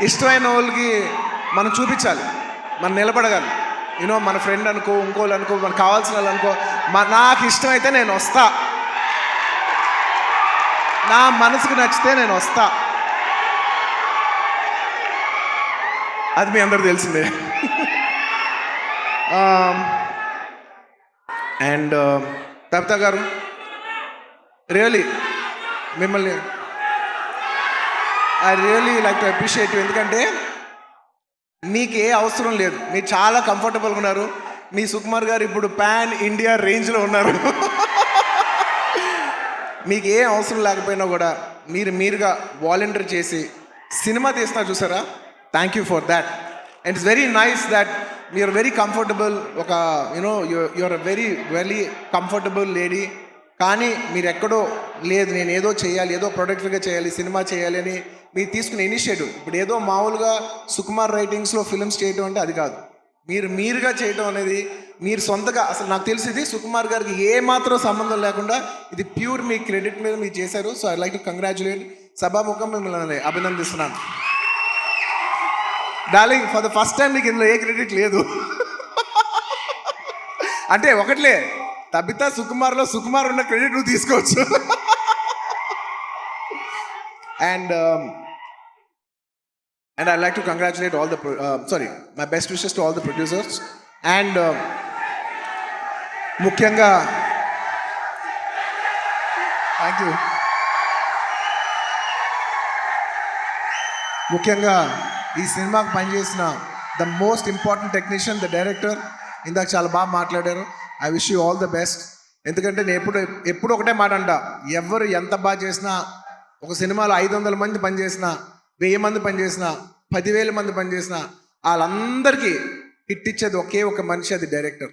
ఇష్టమైన వాళ్ళకి మనం చూపించాలి. మనం నిలబడగాలి. యూనో మన ఫ్రెండ్ అనుకో ఇంకోళ్ళు అనుకో మనకు కావాల్సిన వాళ్ళు అనుకో మా నాకు ఇష్టమైతే నేను వస్తా. నా మనసుకు నచ్చితే నేను వస్తా. అది మీ అందరికి తెలిసిందే. Um, అండ్ uh, తప్తా గారు రియలీ మిమ్మల్ని I really like to appreciate ఎందుకంటే మీకు ఏ అవసరం లేదు. మీరు చాలా కంఫర్టబుల్గా ఉన్నారు. మీ సుకుమార్ గారు ఇప్పుడు పాన్ ఇండియా రేంజ్లో ఉన్నారు. మీకు ఏ అవసరం లేకపోయినా కూడా మీరు మీరుగా వాలంటీర్ చేసి సినిమా తీస్తున్నారు చూసారా? Thank you for that and it's very nice that you're very comfortable ఒక you know you're uh very very comfortable lady కానీ మీరు ఎక్కడో లేదు. నేను ఏదో చేయాలి ఏదో ప్రొడక్టివ్గా చేయాలి సినిమా చేయాలి అని మీరు తీసుకునే ఇనిషియేటివ్ ఇప్పుడు ఏదో మామూలుగా సుకుమార్ రైటింగ్స్లో ఫిల్మ్స్ చేయటం అంటే అది కాదు. మీరు మీరుగా చేయటం అనేది మీరు సొంతగా అసలు నాకు తెలిసింది సుకుమార్ గారికి ఏ మాత్రం సంబంధం లేకుండా ఇది ప్యూర్ మీ క్రెడిట్ మీద మీరు చేశారు. So I like to congratulate సభాముఖం మిమ్మల్ని అభినందిస్తున్నాను. Darling for the first time మీకు ఇందులో ఏ క్రెడిట్ లేదు. అంటే ఒకట్లే తబితా సుకుమార్లో సుకుమార్ ఉన్న క్రెడిట్ నువ్వు తీసుకోవచ్చు. And and I like to congratulate all the sorry my best wishes to all the producers and ముఖ్యంగా థ్యాంక్ యూ ముఖ్యంగా ఈ సినిమాకి పనిచేసిన the most important technician the director ఇందాక చాలా బాగా మాట్లాడారు. I wish you all the best ఎందుకంటే నేను ఎప్పుడు ఎప్పుడు ఒకటే మాట అంట ఎవరు ఎంత బాగా చేసినా ఒక సినిమాలో ఐదు వందల మంది పనిచేసినా వెయ్యి మంది పనిచేసినా పదివేల మంది పనిచేసినా వాళ్ళందరికీ హిట్ ఇచ్చేది ఒకే ఒక మనిషి అది డైరెక్టర్.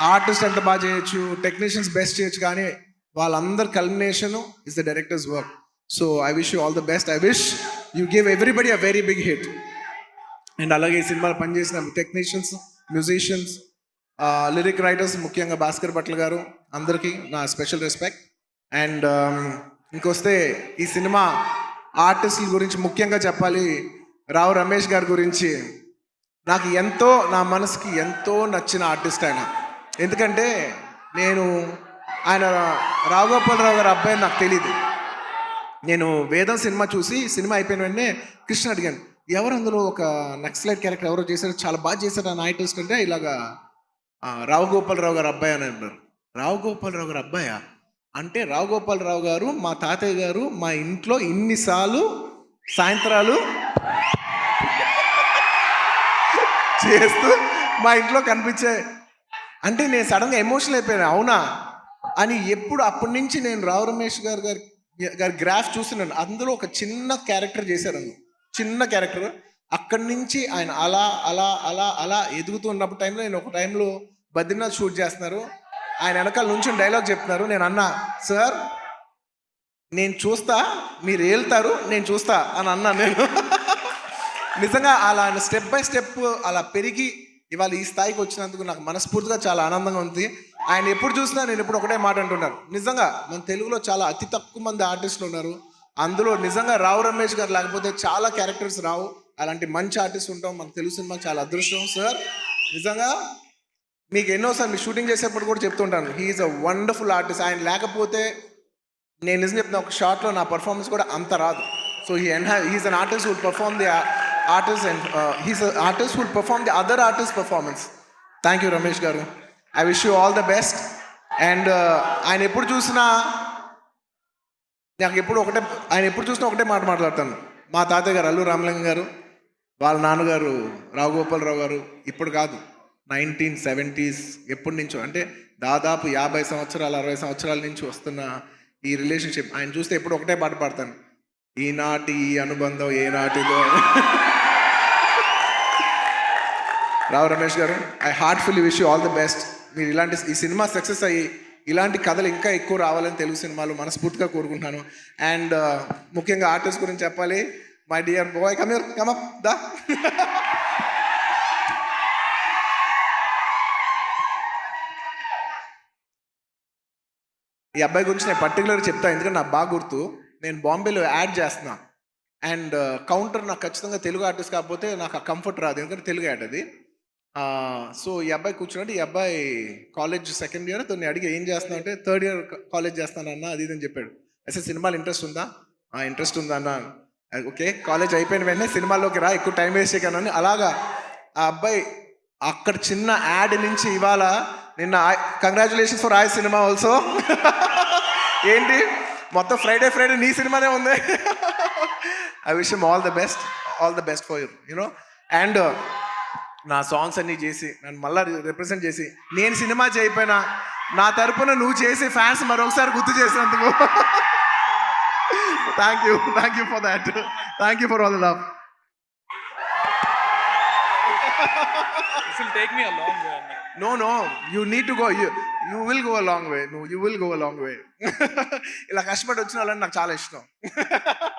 ఆర్టిస్ట్ ఎంత బాగా చేయొచ్చు టెక్నీషియన్స్ బెస్ట్ చేయొచ్చు కానీ వాళ్ళందరి culmination is the director's work so I wish you all the best I wish you give everybody uh very big hit and అలాగే ఈ సినిమాలో పనిచేసిన టెక్నీషియన్స్ మ్యూజిషియన్స్ లిరిక్ రైటర్స్ ముఖ్యంగా భాస్కర్ భట్ల గారు అందరికీ నా స్పెషల్ రెస్పెక్ట్ అండ్ um, ఇంకొస్తే ఈ సినిమా ఆర్టిస్టుల గురించి ముఖ్యంగా చెప్పాలి. రావు రమేష్ గారి గురించి. నాకు ఎంతో నా మనసుకి ఎంతో నచ్చిన ఆర్టిస్ట్ ఆయన. ఎందుకంటే నేను ఆయన రావుగోపాలరావు గారి అబ్బాయి నాకు తెలియదు నేను వేదం సినిమా చూసి సినిమా అయిపోయిన వెంటనే కృష్ణ అడిగాను ఎవరు అందులో ఒక నక్సలైట్ క్యారెక్టర్ ఎవరో చేశారు? చాలా బాగా చేశారు ఆ ఆర్టిస్ట్ అంటే ఇలాగా రావు గోపాలరావు గారు అబ్బాయి అని అన్నారు. రావు గోపాలరావు గారు అబ్బాయా? అంటే రావు గోపాలరావు గారు మా తాతయ్య గారు మా ఇంట్లో ఇన్నిసార్లు సాయంత్రాలు చేస్తూ మా ఇంట్లో కనిపించే అంటే నేను సడన్గా ఎమోషనల్ అయిపోయాను. అవునా? అని ఎప్పుడు అప్పటి నుంచి నేను రావు రమేష్ గారు గారి గారి గ్రాఫ్ చూస్తున్నాను. అందులో ఒక చిన్న క్యారెక్టర్ చేశారు చిన్న క్యారెక్టర్. అక్కడి నుంచి ఆయన అలా అలా అలా అలా ఎదుగుతూ ఉన్నప్పుడు టైంలో నేను ఒక టైంలో బద్రీనాథ్ షూట్ చేస్తున్నారు. ఆయన వెనకాల నుంచి డైలాగ్ చెప్తున్నారు. నేను అన్నా సార్ నేను చూస్తా మీరు వెళ్తారు నేను చూస్తా అని అన్నా నేను. నిజంగా అలా స్టెప్ బై స్టెప్ అలా పెరిగి ఇవాళ ఈ స్థాయికి వచ్చినందుకు నాకు మనస్ఫూర్తిగా చాలా ఆనందంగా ఉంది. ఆయన ఎప్పుడు చూసినా నేను ఎప్పుడు ఒకటే మాట అంటున్నాను నిజంగా మన తెలుగులో చాలా అతి తక్కువ మంది ఆర్టిస్టులు ఉన్నారు. అందులో నిజంగా రావు రమేష్ గారు లేకపోతే చాలా క్యారెక్టర్స్ రావు. అలాంటి మంచి ఆర్టిస్ట్ ఉంటాం. మనకు తెలుగు సినిమా చాలా అదృష్టం. సార్ నిజంగా మీకు ఎన్నోసార్లు మీ షూటింగ్ చేసేప్పుడు కూడా చెప్తుంటాను. హీఈస్ అ వండర్ఫుల్ ఆర్టిస్ట్ ఆయన లేకపోతే నేను నిజం చెప్తున్నా ఒక షార్ట్లో నా పర్ఫార్మెన్స్ కూడా అంత రాదు. So he ఎన్హా he's an artist would perform the artist and he's artist would perform the other artist performance thank you Ramesh గారు I wish you all the best and ఆయన ఎప్పుడు చూసినా నాకు ఎప్పుడు ఒకటే ఆయన ఎప్పుడు చూసినా ఒకటే మాట మాట్లాడతాను. మా తాతయ్య గారు అల్లు రామలింగం గారు వాళ్ళ నాన్నగారు రావు గోపాలరావు గారు ఇప్పుడు కాదు. నైన్టీన్ సెవెంటీస్ ఎప్పటి నుంచో అంటే దాదాపు యాభై సంవత్సరాలు అరవై సంవత్సరాల నుంచి వస్తున్న ఈ రిలేషన్షిప్. ఆయన చూస్తే ఎప్పుడు ఒకటే పాట పాడతాను. ఈనాటి ఈ అనుబంధం ఏనాటిదో. రావు రమేష్ గారు I heartfully wish you all the best. మీరు ఇలాంటి ఈ సినిమా సక్సెస్ అయ్యి ఇలాంటి కథలు ఇంకా ఎక్కువ రావాలని తెలుగు సినిమాలు మనస్ఫూర్తిగా కోరుకుంటున్నాను. అండ్ ముఖ్యంగా ఆర్టిస్ట్ గురించి చెప్పాలి. My dear boy come come up దా. ఈ అబ్బాయి గురించి నేను పర్టికులర్గా చెప్తాను ఎందుకంటే నాకు బాగా గుర్తు. నేను బాంబేలో యాడ్ చేస్తున్నా. అండ్ uh, కౌంటర్ నాకు ఖచ్చితంగా తెలుగు ఆర్టిస్ట్ కాకపోతే నాకు ఆ కంఫర్ట్ రాదు ఎందుకంటే తెలుగు యాడ్ అది. సో ఈ అబ్బాయి కూర్చున్నాడు. ఈ అబ్బాయి కాలేజ్ సెకండ్ ఇయర్ తను అడిగి ఏం చేస్తున్నా అంటే థర్డ్ ఇయర్ కాలేజ్ చేస్తానన్న అది ఇది అని చెప్పాడు. అసలు సినిమాలు ఇంట్రెస్ట్ ఉందా? ఇంట్రెస్ట్ ఉందా అన్న. ఓకే కాలేజ్ అయిపోయిన వెంటనే సినిమాల్లోకి రా ఎక్కువ టైం వేస్ట్ కానీ అలాగా ఆ అబ్బాయి అక్కడ చిన్న యాడ్ నుంచి ఇవాళ నిన్న కంగ్రాచులేషన్స్ ఫర్ ఆయ్ సినిమా ఆల్సో ఏంటి? మొత్తం ఫ్రైడే ఫ్రైడే నీ సినిమానే ఉంది. I wish all the best all the best for you you know and నా సాంగ్స్ అన్నీ చేసి నన్ను మళ్ళీ రిప్రజెంట్ చేసి నేను సినిమా చేయకపోయినా నా తరపున నువ్వు చేసి ఫ్యాన్స్ మరొకసారి గుర్తు చేసినందుకు. Thank you thank you for that thank you for all love This will take me a long way. Anna. No no you need to go you you will go a long way నువ్వు you will go a long way ఇలా కష్టపడి వచ్చిన వాళ్ళని నాకు చాలా ఇష్టం